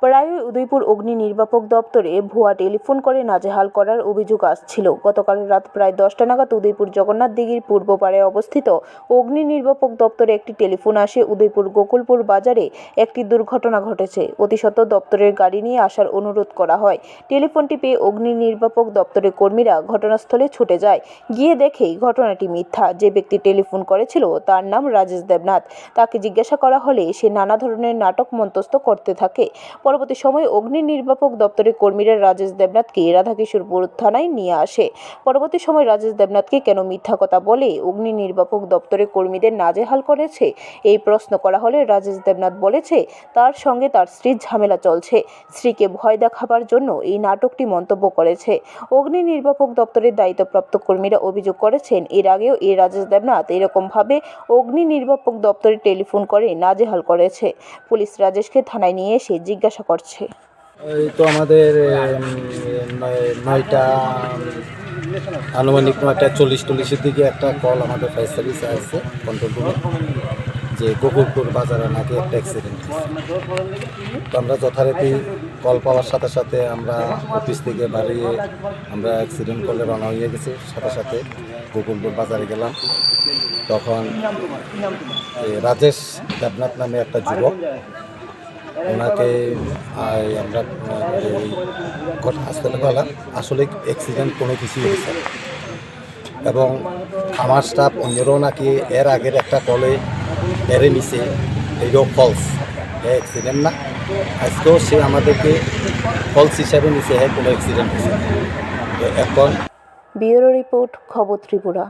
প্রায়ই উদয়পুর অগ্নি নির্বাপক দপ্তরে ভুয়া টেলিফোন করে নাজেহাল করার অভিযোগ আসছিল। গতকাল রাত প্রায় দশটা নাগাদ উদয়পুর জগন্নাথ দিঘির পূর্ব পাড়ে অবস্থিত অগ্নি নির্বাপক দপ্তরে একটি টেলিফোন আসে উদয়পুর গোকুলপুর বাজারে একটি দুর্ঘটনা ঘটেছে। অতিসত্ত্ব দপ্তরের গাড়ি নিয়ে আসার অনুরোধ করা হয়। টেলিফোনটি পেয়ে অগ্নি নির্বাপক দপ্তরের কর্মীরা ঘটনাস্থলে ছুটে যায়। গিয়ে দেখেই ঘটনাটি মিথ্যা। যে ব্যক্তি টেলিফোন করেছিল তার নাম রাজেশ দেবনাথ। তাকে জিজ্ঞাসা করা হলে সে নানা ধরনের নাটক মন্তস্থ করতে থাকে। পরবর্তী সময়ে অগ্নি নির্বাপক দপ্তরের কর্মীরা রাজেশ দেবনাথকে রাধাকিশোরপুর থানায় নিয়ে আসে। পরবর্তী সময় রাজেশ দেবনাথকে কেন মিথ্যা কথা বলে অগ্নি নির্বাপক দপ্তরের কর্মীদের নাজেহাল করেছে? এই প্রশ্ন করা হলে রাজেশ দেবনাথ বলেছে, তার সঙ্গে তার স্ত্রীর ঝামেলা চলছে। স্ত্রীকে ভয় দেখাবার জন্য এই নাটকটি মন্তব্য করেছে। অগ্নি নির্বাপক দপ্তরের দায়িত্বপ্রাপ্ত কর্মীরা অভিযোগ করেছেন, এর আগেও এই রাজেশ দেবনাথ এরকমভাবে অগ্নি নির্বাপক দপ্তরে টেলিফোন করে নাজেহাল করেছে। পুলিশ রাজেশকে থানায় নিয়ে এসে জিজ্ঞাসা করছে। এই তো আমাদের নয়টা, আনুমানিক নয়টা চল্লিশ চল্লিশের দিকে একটা কল আমাদের ফায়ার সার্ভিসে আসছে কন্ট্রোল যে গোকুলপুর বাজারে নাকি একটা অ্যাক্সিডেন্ট তো আমরা যথারীতি কল পাওয়ার সাথে সাথে আমরা অফিস থেকে বাড়িয়ে আমরা অ্যাক্সিডেন্ট করলে রওনা হয়ে গেছি। সাথে সাথে গোকুলপুর বাজারে গেলাম। তখন রাজেশ দেবনাথ নামে একটা যুবক ওনাকে আমরা হাসপাতালে গেলাম আসলে অ্যাক্সিডেন্ট কোনো কিছুই হয়েছে এবং আমার স্টাফ অন্যরাও নাকি এর আগের একটা কলে এরে নিছে। এইটাও ফলস অ্যাক্সিডেন্ট না। আজকেও সে আমাদেরকে ফলস হিসাবে নিছে। হ্যাঁ কোনো অ্যাক্সিডেন্ট হয়েছে এখন ব্যুরো রিপোর্ট, খবর ত্রিপুরা।